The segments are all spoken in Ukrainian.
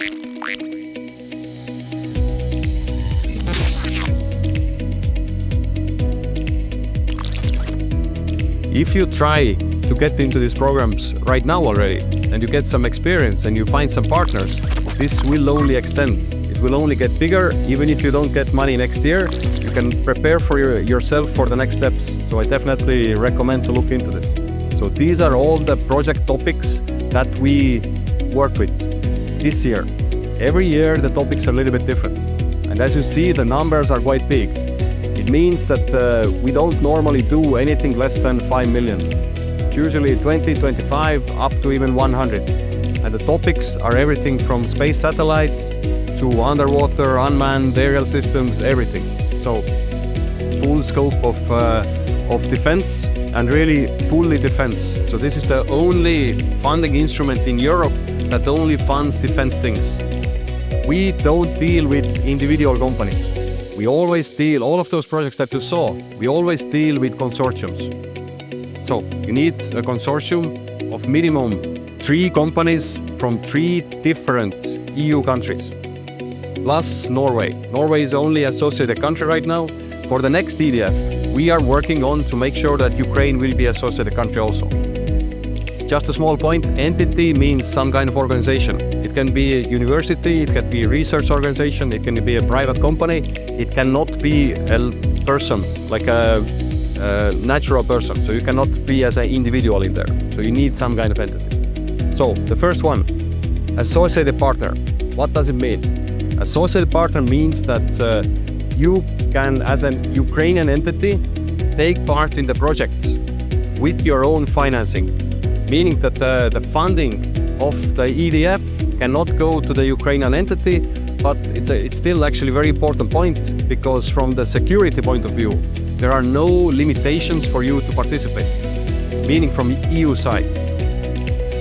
If you try to get into these programs right now already and you get some experience and you find some partners, this will only extend. It will only get bigger. Even if you don't get money next year, you can prepare for your, yourself for the next steps. So I definitely recommend to look into this. So these are all the project topics that we work with this year. Every year the topics are a little bit different. And as you see, the numbers are quite big. It means that uh, we don't normally do anything less than 5 million. Usually 20, 25, up to even 100. And the topics are everything from space satellites to underwater, unmanned aerial systems, everything. So full scope of, uh, of defense and really fully defense. So this is the only funding instrument in Europe that only funds defense things. We don't deal with individual companies. We always deal, all of those projects that you saw, we always deal with consortiums. So you need a consortium of minimum three companies from three different EU countries, plus Norway. Norway is only associated country right now. For the next EDF, we are working on to make sure that Ukraine will be associated country also. Just a small point, entity means some kind of organization. It can be a university, it can be a research organization, it can be a private company. It cannot be a person, like a, a natural person. So you cannot be as an individual in there. So you need some kind of entity. So the first one, associated partner. What does it mean? Associated partner means that uh, you can, as an Ukrainian entity, take part in the project with your own financing meaning that uh, the funding of the EDF cannot go to the Ukrainian entity, but it's, a, it's still actually a very important point because from the security point of view, there are no limitations for you to participate, meaning from the EU side.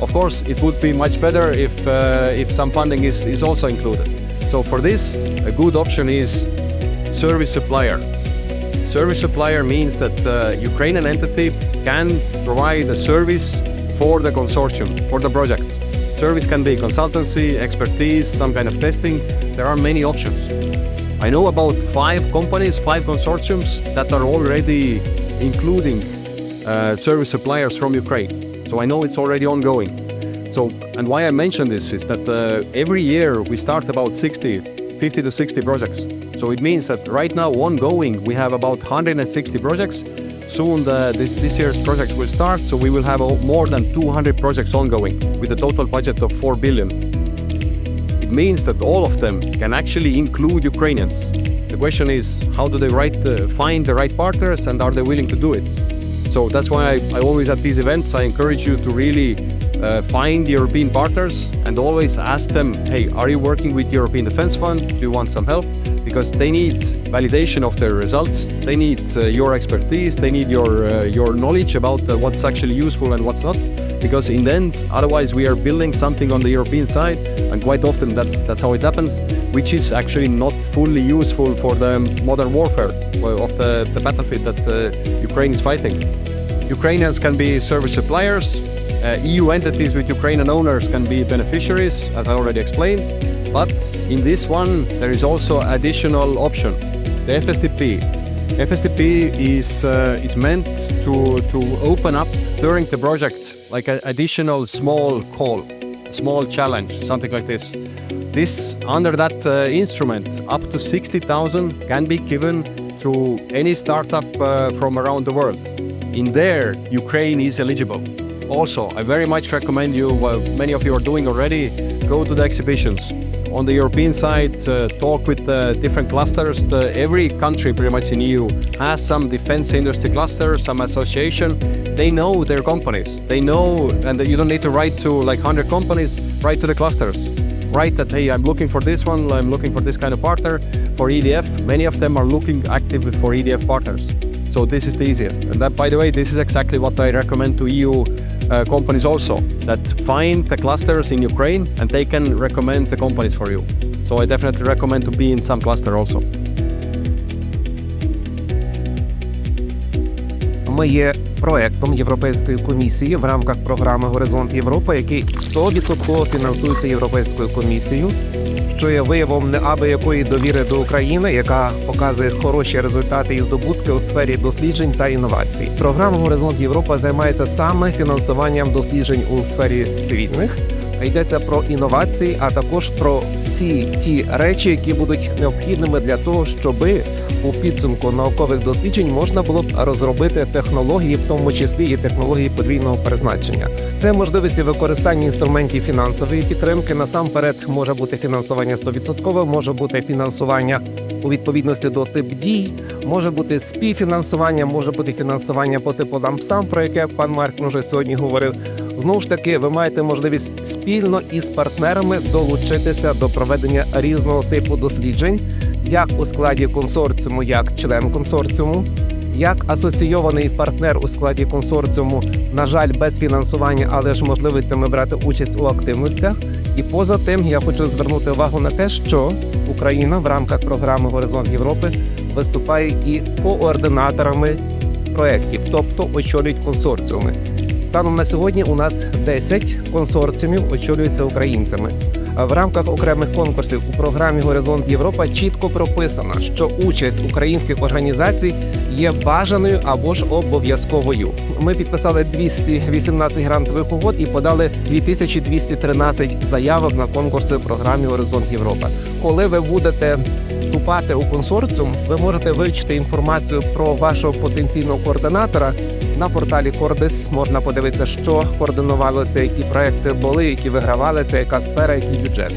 Of course, it would be much better if, uh, if some funding is, is also included. So for this, a good option is service supplier. Service supplier means that uh, Ukrainian entity can provide a service for the consortium, for the project. Service can be consultancy, expertise, some kind of testing. There are many options. I know about five companies, five consortiums that are already including uh, service suppliers from Ukraine. So I know it's already ongoing. So, and why I mention this is that uh, every year we start about 60, 50 to 60 projects. So it means that right now ongoing we have about 160 projects Soon the, this, this, year's project will start, so we will have more than 200 projects ongoing with a total budget of 4 billion. It means that all of them can actually include Ukrainians. The question is, how do they uh, find the right partners and are they willing to do it? So that's why I, I always at these events, I encourage you to really uh, find European partners and always ask them, hey, are you working with European Defence Fund? Do you want some help? Because they need validation of their results. They need uh, your expertise. They need your uh, your knowledge about uh, what's actually useful and what's not. Because in the end, otherwise we are building something on the European side, and quite often that's that's how it happens, which is actually not fully useful for the modern warfare of the, the battlefield that uh, Ukraine is fighting. Ukrainians can be service suppliers. Uh, EU entities with Ukrainian owners can be beneficiaries, as I already explained. But in this one, there is also additional option, the FSDP. FSDP is, uh, is meant to, to open up during the project like an additional small call, small challenge, something like this. This, under that uh, instrument, up to 60,000 can be given to any startup uh, from around the world. In there, Ukraine is eligible. Also, I very much recommend you, well, many of you are doing already, go to the exhibitions on the European side, uh, talk with uh, different clusters. The, every country pretty much in EU has some defense industry cluster, some association. They know their companies. They know, and you don't need to write to like 100 companies, write to the clusters. Write that, hey, I'm looking for this one, I'm looking for this kind of partner. For EDF, many of them are looking actively for EDF partners. So this is the easiest. And that, by the way, this is exactly what I recommend to EU uh, companies also that find the clusters in Ukraine and they can recommend the companies for you. So I definitely recommend to be in some cluster also. Ми є проектом Європейської комісії в рамках програми Горизонт Європа, який 100% фінансується Європейською комісією, що є виявом неабиякої довіри до України, яка показує хороші результати і здобутки у сфері досліджень та інновацій. Програма Горизонт Європа займається саме фінансуванням досліджень у сфері цивільних. Йдеться про інновації, а також про всі ті речі, які будуть необхідними для того, щоби у підсумку наукових досліджень можна було б розробити технології, в тому числі і технології подвійного призначення. Це можливості використання інструментів фінансової підтримки. Насамперед може бути фінансування 100%, може бути фінансування у відповідності до тип дій, може бути співфінансування, може бути фінансування по типу лампсам, про яке пан Марк вже сьогодні говорив. Знову ж таки, ви маєте можливість спільно із партнерами долучитися до проведення різного типу досліджень, як у складі консорціуму, як член консорціуму, як асоційований партнер у складі консорціуму, на жаль, без фінансування, але ж можливостями брати участь у активностях. І поза тим я хочу звернути увагу на те, що Україна в рамках програми Горизонт Європи виступає і координаторами проєктів, тобто очолюють консорціуми. Станом на сьогодні у нас 10 консорціумів очолюються українцями. В рамках окремих конкурсів у програмі Горизонт Європа чітко прописано, що участь українських організацій є бажаною або ж обов'язковою. Ми підписали 218 грантових угод і подали 2213 заявок на конкурси в програмі Горизонт Європа. Коли ви будете вступати у консорціум, ви можете вивчити інформацію про вашого потенційного координатора на порталі Кордис можна подивитися, що координувалося, які проекти були, які вигравалися, яка сфера, який бюджет.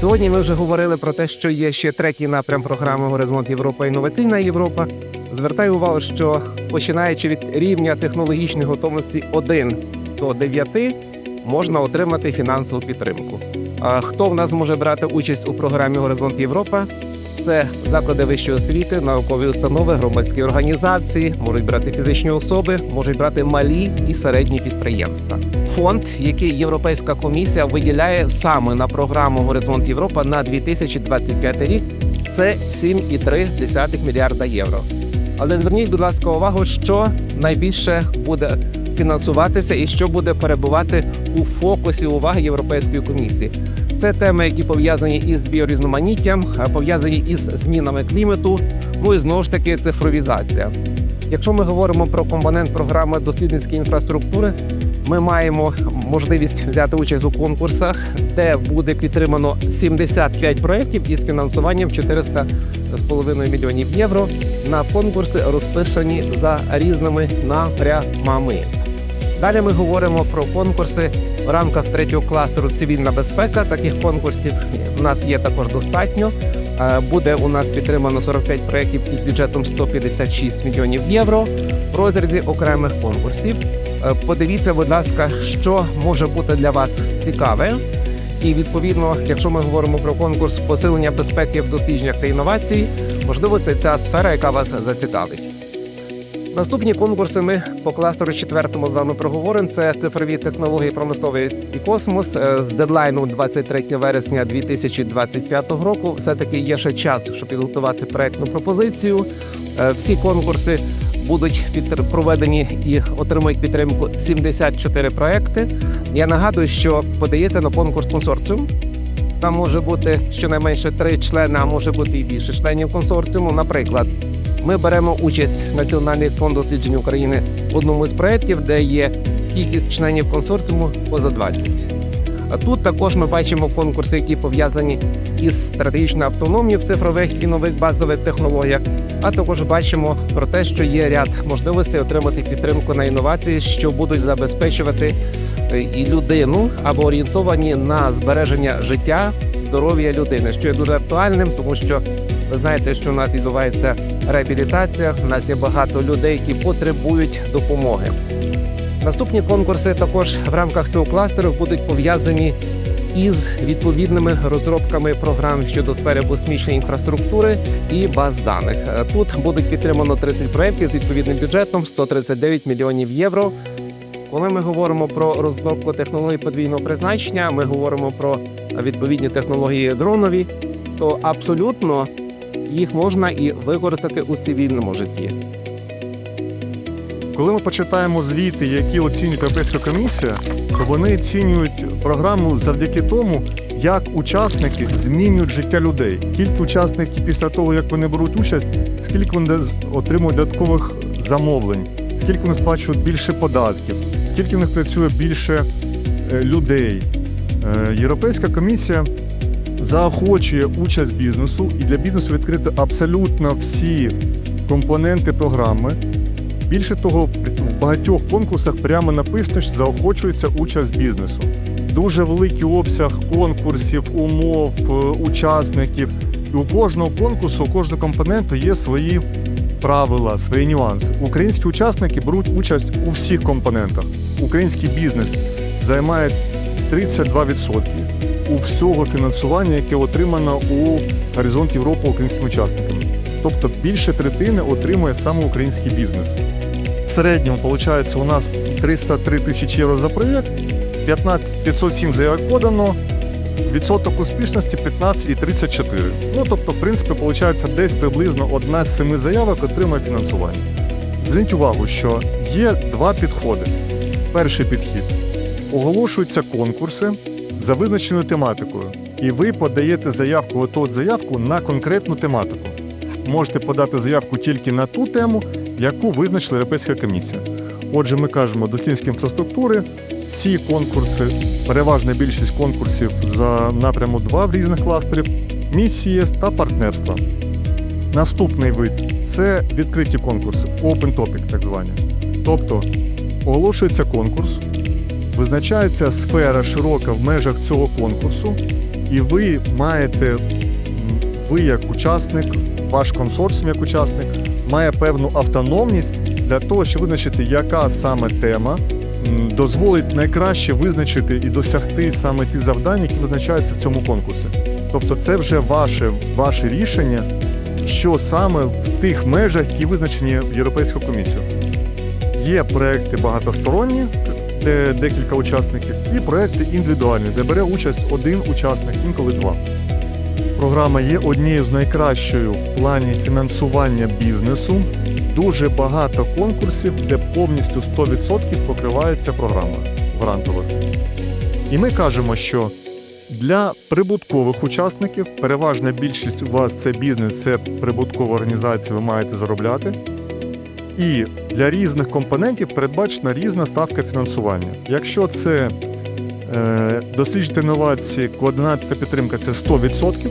Сьогодні ми вже говорили про те, що є ще третій напрям програми Горизонт Європа інноваційна Європа. Звертаю увагу, що починаючи від рівня технологічної готовності 1 до 9, можна отримати фінансову підтримку. А хто в нас може брати участь у програмі Горизонт Європа? Це заклади вищої освіти, наукові установи, громадські організації, можуть брати фізичні особи, можуть брати малі і середні підприємства. Фонд, який Європейська комісія виділяє саме на програму Горизонт Європа на 2025 рік, це 7,3 мільярда євро. Але зверніть, будь ласка, увагу, що найбільше буде фінансуватися і що буде перебувати у фокусі уваги Європейської комісії. Це теми, які пов'язані із біорізноманіттям, пов'язані із змінами клімату. Ну і знову ж таки цифровізація. Якщо ми говоримо про компонент програми дослідницької інфраструктури, ми маємо можливість взяти участь у конкурсах, де буде підтримано 75 проєктів із фінансуванням 400,5 мільйонів євро. На конкурси розписані за різними напрямами. Далі ми говоримо про конкурси в рамках третього кластеру цивільна безпека. Таких конкурсів у нас є також достатньо. Е, Буде у нас підтримано 45 проєктів із бюджетом 156 мільйонів євро в розряді окремих конкурсів. Е, Подивіться, будь ласка, що може бути для вас цікаве. І відповідно, якщо ми говоримо про конкурс посилення безпеки в дослідженнях та інновацій, можливо, це ця сфера, яка вас зацікавить. Наступні конкурси ми по кластеру четвертому з вами проговоримо. Це цифрові технології, промисловий і космос Е, з дедлайну 23 вересня 2025 року. Все таки є ще час, щоб підготувати проектну пропозицію. Е, Всі конкурси будуть проведені і отримують підтримку 74 проекти. Я нагадую, що подається на конкурс консорціум. Там може бути щонайменше три члени, а може бути і більше членів консорціуму. Наприклад, ми беремо участь Національний фонд досліджень України в одному з проєктів, де є кількість членів консорціуму поза 20. А тут також ми бачимо конкурси, які пов'язані із стратегічною автономією в цифрових і нових базових технологіях. А також бачимо про те, що є ряд можливостей отримати підтримку на інновації, що будуть забезпечувати е, і людину або орієнтовані на збереження життя, здоров'я людини, що є дуже актуальним, тому що ви знаєте, що у нас відбувається реабілітація. У нас є багато людей, які потребують допомоги. Наступні конкурси також в рамках цього кластеру будуть пов'язані із відповідними розробками програм щодо сфери космічної інфраструктури і баз даних. Тут будуть підтримано 30 проєктів з відповідним бюджетом 139 мільйонів євро. Коли ми говоримо про розробку технологій подвійного призначення, ми говоримо про відповідні технології дронові, то абсолютно їх можна і використати у цивільному житті. Коли ми почитаємо звіти, які оцінює Європейська комісія, то вони оцінюють програму завдяки тому, як учасники змінюють життя людей. Кілька учасників після того, як вони беруть участь, скільки вони отримують додаткових замовлень, скільки вони сплачують більше податків, скільки в них працює більше е, людей. Е, Європейська комісія заохочує участь бізнесу і для бізнесу відкрити абсолютно всі компоненти програми. Більше того, в багатьох конкурсах прямо написано, що заохочується участь бізнесу. Дуже великий обсяг конкурсів, умов, е, учасників. І у кожного конкурсу, у кожного компоненту є свої правила, свої нюанси. Українські учасники беруть участь у всіх компонентах. Український бізнес займає 32% у всього фінансування, яке отримано у Горизонт Європи українськими учасниками. Тобто більше третини отримує саме український бізнес. В середньому, виходить, у нас 303 тисячі євро за проєкт, 15 507 заявок подано, відсоток успішності 15,34. Ну, тобто, в принципі, виходить, десь приблизно одна з семи заявок отримує фінансування. Зверніть увагу, що є два підходи. Перший підхід оголошуються конкурси за визначеною тематикою, і ви подаєте заявку, от заявку на конкретну тематику. Можете подати заявку тільки на ту тему, яку визначила Європейська комісія. Отже, ми кажемо дослідницькі інфраструктури. Всі конкурси, переважна більшість конкурсів за напряму 2 в різних кластерів, місії та партнерства. Наступний вид це відкриті конкурси, open topic, так звані. Тобто оголошується конкурс, визначається сфера широка в межах цього конкурсу, і ви маєте, ви як учасник, ваш консорціум як учасник, має певну автономність для того, щоб визначити, яка саме тема дозволить найкраще визначити і досягти саме ті завдання, які визначаються в цьому конкурсі. Тобто, це вже ваше, ваше рішення, що саме в тих межах, які визначені Європейською комісією. Є проекти багатосторонні, де декілька учасників, і проекти індивідуальні, де бере участь один учасник, інколи два. Програма є однією з найкращою в плані фінансування бізнесу. Дуже багато конкурсів, де повністю 100% покривається програма грантова. І ми кажемо, що для прибуткових учасників переважна більшість у вас це бізнес, це прибуткова організація, ви маєте заробляти. І для різних компонентів передбачена різна ставка фінансування. Якщо це е, досліджити інновації, координація підтримка це 100%,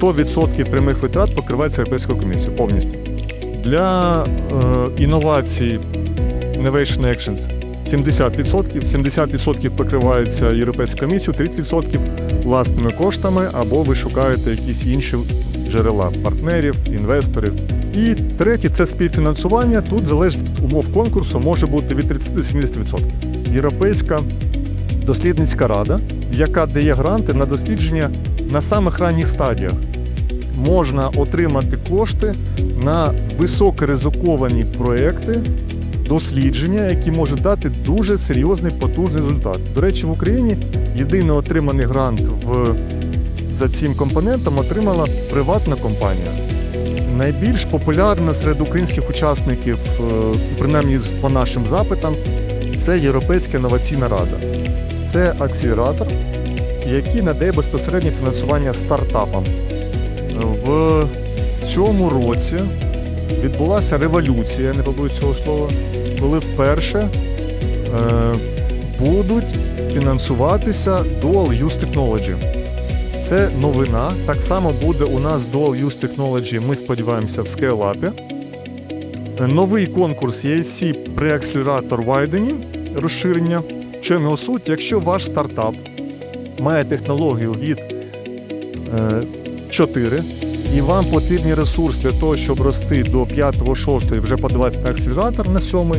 100% прямих витрат покривається Європейською комісією повністю. Для е, інновацій Innovation Actions 70%, 70% покривається Європейською комісією, 30% власними коштами, або ви шукаєте якісь інші джерела партнерів, інвесторів. І третє це співфінансування. Тут залежить від умов конкурсу, може бути від 30 до 70%. Європейська дослідницька рада, яка дає гранти на дослідження на самих ранніх стадіях. Можна отримати кошти на високоризиковані проекти, дослідження, які можуть дати дуже серйозний потужний результат. До речі, в Україні єдиний отриманий грант в, за цим компонентом отримала приватна компанія. Найбільш популярна серед українських учасників, е, принаймні по нашим запитам, це Європейська інноваційна рада. Це акселератор, який надає безпосереднє фінансування стартапам. В цьому році відбулася революція, не побоюсь цього слова, коли вперше е, будуть фінансуватися Dual Use Technology. Це новина. Так само буде у нас Dual Use Technology, ми сподіваємося, в ScaleUp. Е, Новий конкурс ESC преакселератор Widening, розширення. В чому його суть? Якщо ваш стартап має технологію від е, 4, і вам потрібні ресурси для того, щоб рости до 5-6 і вже подаватися на акселератор на 7,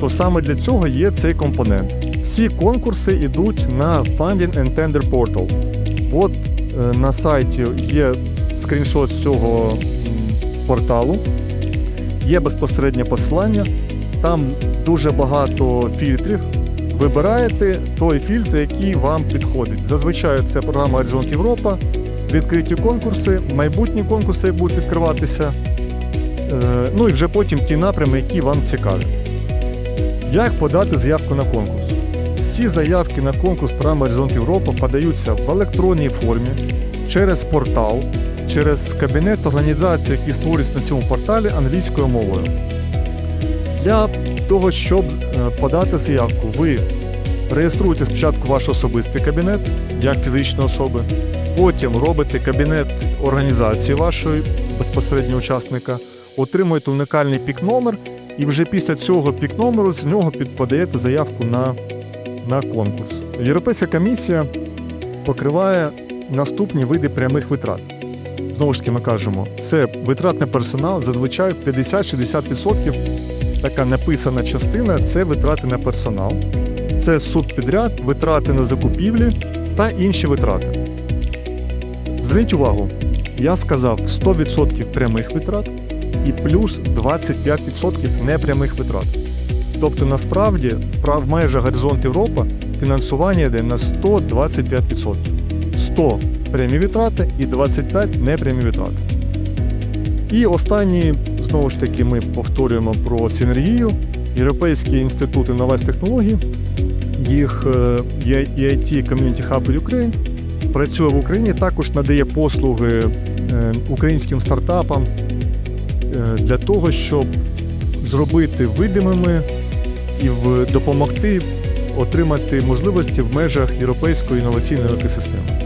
то саме для цього є цей компонент. Всі конкурси йдуть на Funding and Tender Portal. От е, на сайті є скріншот з цього порталу, є безпосереднє посилання, там дуже багато фільтрів. Вибираєте той фільтр, який вам підходить. Зазвичай це програма Горизонт Європа, відкриті конкурси, майбутні конкурси, як будуть відкриватися. Е, Ну і вже потім ті напрями, які вам цікаві. Як подати заявку на конкурс? Всі заявки на конкурс програми Горизонт Європа подаються в електронній формі через портал, через кабінет організації, який створюється на цьому порталі англійською мовою. Для того, щоб е, подати заявку, ви реєструєте спочатку ваш особистий кабінет як фізичної особи, потім робите кабінет організації вашої безпосереднього учасника, отримуєте унікальний пік-номер, і вже після цього пік-номеру з нього під- подаєте заявку на, на конкурс. Європейська комісія покриває наступні види прямих витрат. Знову ж таки, ми кажемо, це витрат на персонал, зазвичай 50-60% така написана частина це витрати на персонал, це субпідряд, витрати на закупівлі та інші витрати. Зверніть увагу, я сказав 100% прямих витрат і плюс 25% непрямих витрат. Тобто, насправді, прав в межах Горизонт Європа фінансування йде на 125%. 100 прямі витрати і 25 непрямі витрати. І останні, знову ж таки, ми повторюємо про синергію. Європейський інститут інновацій технологій, їх е, EIT Community Hub Ukraine працює в Україні, також надає послуги е, українським стартапам е, для того, щоб зробити видимими і в- допомогти отримати можливості в межах європейської інноваційної екосистеми.